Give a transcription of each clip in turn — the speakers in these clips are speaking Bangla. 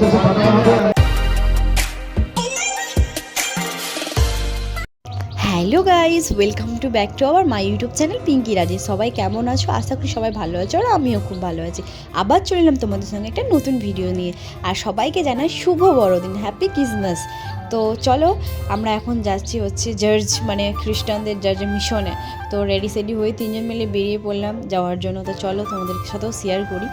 Hello guys welcome to back to our my YouTube channel Pinki Raji সবাই কেমন আছো? আশা করি সবাই ভালো আছো আর আমিও খুব ভালো আছি। আবার চলে এলাম তোমাদের সঙ্গে একটা নতুন ভিডিও নিয়ে। আর সবাইকে জানাই শুভ বড়দিন হ্যাপি ক্রিসমাস তো চলো, আমরা এখন যাচ্ছি হচ্ছে জার্জ মানে খ্রিস্টানদের জার্জ মিশনে তো রেডি সেডি হয়ে তিনজন মিলে বেরিয়ে পড়লাম যাওয়ার জন্য। তো চলো তোমাদের সাথেও শেয়ার করি।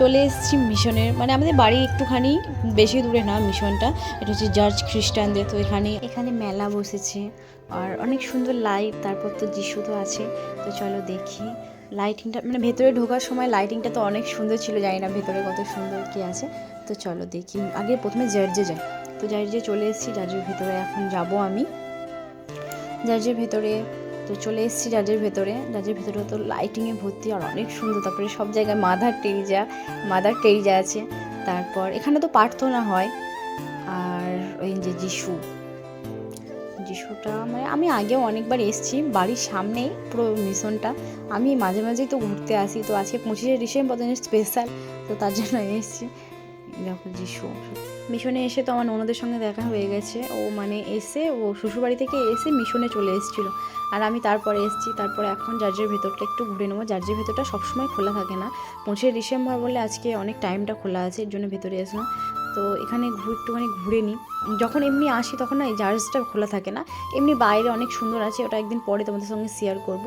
চলে এসেছি মিশনের মানে আমাদের বাড়ি একটুখানি বেশি দূরে না মিশনটা। এটা হচ্ছে জার্জ খ্রিস্টানদের, তো এখানে এখানে মেলা বসেছে। আর অনেক সুন্দর লাইট, তারপর তো যিশু তো আছে। তো চলো দেখি। লাইটিংটা মানে ভেতরে ঢোকার সময় লাইটিংটা তো অনেক সুন্দর ছিল, জানি না ভেতরে কত সুন্দর কি আছে। তো চলো দেখি। আগে প্রথমে জার্জে যাই। তো জার্জে চলে এসেছি, জার্জের ভেতরে এখন যাব আমি। জার্জের ভেতরে তো চলে এসেছি জার্জের ভেতরে। জার্জের ভেতরে তো লাইটিংয়ে ভর্তি আর অনেক সুন্দর। তারপরে সব জায়গায় মাদার টেরিজা মাদার টেরিজা আছে। তারপর এখানে তো প্রার্থনা হয়। আর ওই যে যিশু। যিশুটা মানে আমি আগেও অনেকবার এসেছি, বাড়ির সামনেই পুরো মিশনটা। আমি মাঝে মাঝেই তো ঘুরতে আসি। তো আজকে পঁচিশে ডিসেম্বর স্পেশাল তো তার জন্য এসেছি। দেখো যিশু মিশনে এসে তো আমার ননদের সঙ্গে দেখা হয়ে গেছে। ও মানে এসে, ও শ্বশুরবাড়ি থেকে এসে মিশনে চলে এসেছিল। আর আমি তারপরে এসেছি, তারপরে এখন জার্জের ভেতরটা একটু ঘুরে নেব জার্জের ভেতরটা সবসময় খোলা থাকে না। পঁচিশে ডিসেম্বর বলে আজকে অনেক টাইমটা খোলা আছে, এর জন্য ভেতরে এসলাম তো এখানে একটুখানি ঘুরে নিই। যখন এমনি আসি তখন না এই জার্জটা খোলা থাকে না। এমনি বাইরে অনেক সুন্দর আছে, ওটা একদিন পরে তোমাদের সঙ্গে শেয়ার করব।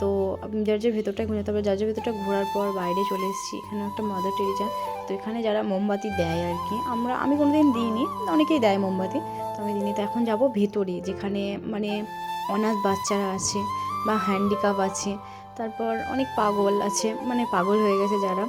তো জার্জের ভেতরটা ঘুরে, তারপর জার্জের ভেতরটা ঘোরার পর বাইরে চলে এসেছি। এখানে একটা মাদার টেরিজা তো এখানে যারা মোমবাতি দেয় আর কি, আমরা, আমি কোনো দিন দিইনি, অনেকেই দেয় মোমবাতি, তো আমি দিইনি। তো এখন যাব ভেতরে, যেখানে মানে অনাথ বাচ্চারা আছে বা হ্যান্ডিক্যাপ আছে, তারপর অনেক পাগল আছে মানে পাগল হয়ে গেছে যারা।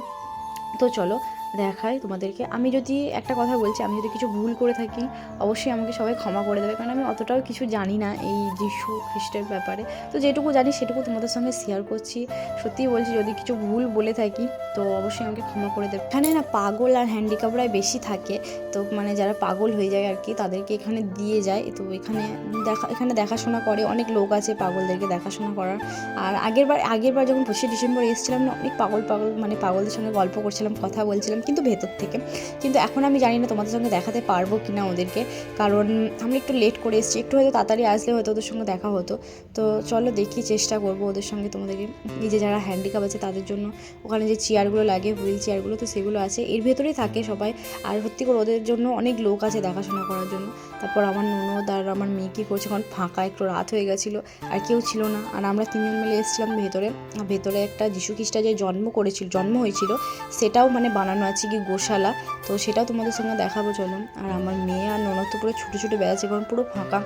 তো চলো দেখাই তোমাদেরকে। আমি যদি একটা কথা বলছি, আমি যদি কিছু ভুল করে থাকি, অবশ্যই আমাকে সবাই ক্ষমা করে দেবে। কারণ আমি অতটাও কিছু জানি না এই যিশু খ্রিস্টের ব্যাপারে। তো যেটুকু জানি, সেটুকু তোমাদের সঙ্গে শেয়ার করছি। সত্যিই বলছি, যদি কিছু ভুল বলে থাকি, তো অবশ্যই আমাকে ক্ষমা করে দেবে। এখানে না পাগল আর হ্যান্ডিক্যাপরাই বেশি থাকে। তো মানে যারা পাগল হয়ে যায় আর কি, তাদেরকে এখানে দিয়ে যায়। তো এখানে দেখা, এখানে দেখাশোনা করে। অনেক লোক আছে পাগলদেরকে দেখাশোনা করার। আর আগের বার আগের বার যখন পঁচিশে ডিসেম্বর এসেছিলাম না, অনেক পাগল পাগল মানে পাগলদের সঙ্গে গল্প করছিলাম, কথা বলছিলাম। কিন্তু ভেতর থেকে। কিন্তু এখন আমি জানি না তোমাদের সঙ্গে দেখাতে পারব কি না ওদেরকে। কারণ আমি একটু লেট করে এসেছি, একটু হয়তো তাড়াতাড়ি আসলে হয়তো ওদের সঙ্গে দেখা হতো। তো চলো দেখি, চেষ্টা করব ওদের সঙ্গে তোমাদেরকে এই যে যারা হ্যান্ডিক্যাপ আছে তাদের জন্য। ওখানে যে চেয়ারগুলো লাগে হুইল চেয়ারগুলো তো সেগুলো আছে। এর ভেতরেই থাকে সবাই। আর সত্যি করে ওদের জন্য অনেক লোক আছে দেখাশোনা করার জন্য। তারপর আমার ননদ আর আমার মেয়ে কী করছে, এখন ফাঁকা, একটু রাত হয়ে গেছিল। আর কেউ ছিল না। আর আমরা তিনজন মিলে এসেছিলাম ভেতরে। ভেতরে একটা যিশু খ্রিস্টা যে জন্ম করেছিল, জন্ম হয়েছিল, সেটাও মানে বানানো আছে কি গোশালা, তো সেটাও তোমাদের সঙ্গে দেখাবো, চলো। আর আমার মেয়ে আর ননদ তো পুরো ছুটে ছুটে বেড়াচ্ছে কারণ পুরো ফাঁকা।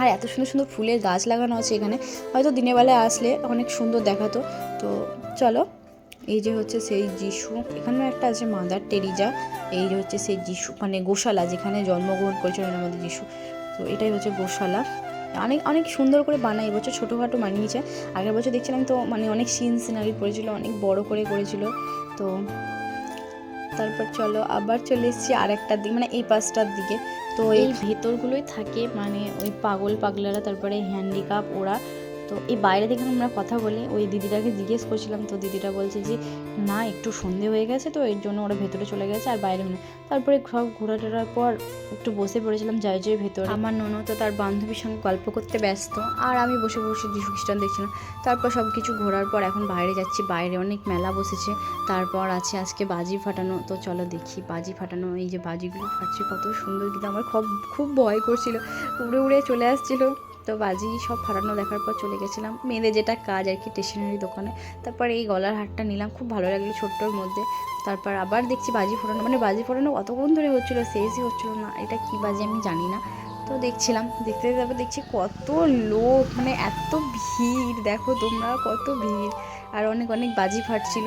আর এত সুন্দর সুন্দর ফুলের গাছ লাগানো আছে এখানে। হয়তো দিনের বেলায় আসলে অনেক সুন্দর দেখাতো। তো চলো, এই যে হচ্ছে সেই যিশু, এখানেও একটা আছে মাদার টেরিজা, এই যে হচ্ছে সেই যিশু মানে গোশালা যেখানে জন্মগ্রহণ করেছিলেন আমাদের যিশু। তো এটাই হচ্ছে গোশালা। অনেক অনেক সুন্দর করে বানায় এবছর ছোটোখাটো বানিয়েছে। আগের বছর দেখছিলাম তো মানে অনেক সিন সিনারি করেছিল অনেক বড় করে করেছিল। তো তারপর চলো আবার চলে এসেছি আর একটা দিক মানে এই পাঁচটার দিকে। তো এই ভেতরগুলোই থাকে মানে ওই পাগল পাগলারা, তারপরে হ্যান্ডিক্যাপ ওরা তো এই বাইরে থেকে আমরা কথা বলি ওই দিদিটাকে জিজ্ঞেস করছিলাম, তো দিদিটা বলছে যে, না, একটু সন্ধে হয়ে গেছে তো, এর জন্য ওরা ভেতরে চলে গেছে আর বাইরে না। তারপরে সব ঘোরা টোরার পর একটু বসে পড়েছিলাম জার্জের ভেতরে। আমার ননদ তো তার বান্ধবীর সঙ্গে গল্প করতে ব্যস্ত আর আমি বসে বসে যিশু খ্রিস্টান দেখছিলাম। তারপর সব কিছু ঘোরার পর এখন বাইরে যাচ্ছি, বাইরে অনেক মেলা বসেছে। তারপর আছে আজকে বাজি ফাটানো, তো চলো দেখি বাজি ফাটানো, এই যে বাজিগুলো ফাটছে, কত সুন্দর কিন্তু আমার খুব খুব ভয় করছিল। উড়ে উড়ে চলে আসছিল। তো বাজি সব ফাটানো দেখার পর চলে গেছিলাম। মেয়েদের যেটা কাজ আর কি স্টেশনারি দোকানে। তারপর এই গলার হারটা নিলাম, খুব ভালো লাগল ছোট্টর মধ্যে। তারপর আবার দেখছি বাজি ফোটানো মানে বাজি ফোটানো কতক্ষণ ধরে হচ্ছিল, শেষই হচ্ছিল না। এটা কী বাজি আমি জানি না। তো দেখছিলাম, দেখতে তারপর দেখছি কত লোক মানে এত ভিড়। দেখো তোমরা কত ভিড়। আর অনেক অনেক বাজি ফাটছিল।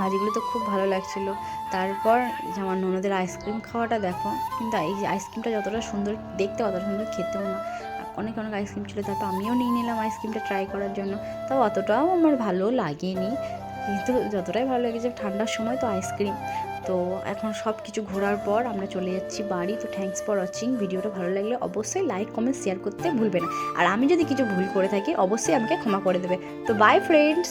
বাজিগুলো তো খুব ভালো লাগছিল। তারপর আমার ননদের আইসক্রিম খাওয়াটা দেখো, কিন্তু এই আইসক্রিমটা যতটা সুন্দর, দেখতে অতটা সুন্দর খেতেও না। অনেক অনেক আইসক্রিম ছিল, তারপর আমিও নিয়ে নিলাম আইসক্রিমটা ট্রাই করার জন্য। তাও অতটাও আমার ভালো লাগেনি। কিন্তু যতটাই ভালো লেগেছে, ঠান্ডার সময় তো আইসক্রিম তো এখন সব কিছু ঘোরার পর আমরা চলে যাচ্ছি বাড়ি। তো থ্যাংকস ফর ওয়াচিং ভিডিওটা ভালো লাগলে অবশ্যই লাইক কমেন্ট শেয়ার করতে ভুলবে না। আর আমি যদি কিছু ভুল করে থাকি, অবশ্যই আমাকে ক্ষমা করে দেবে। তো বাই ফ্রেন্ডস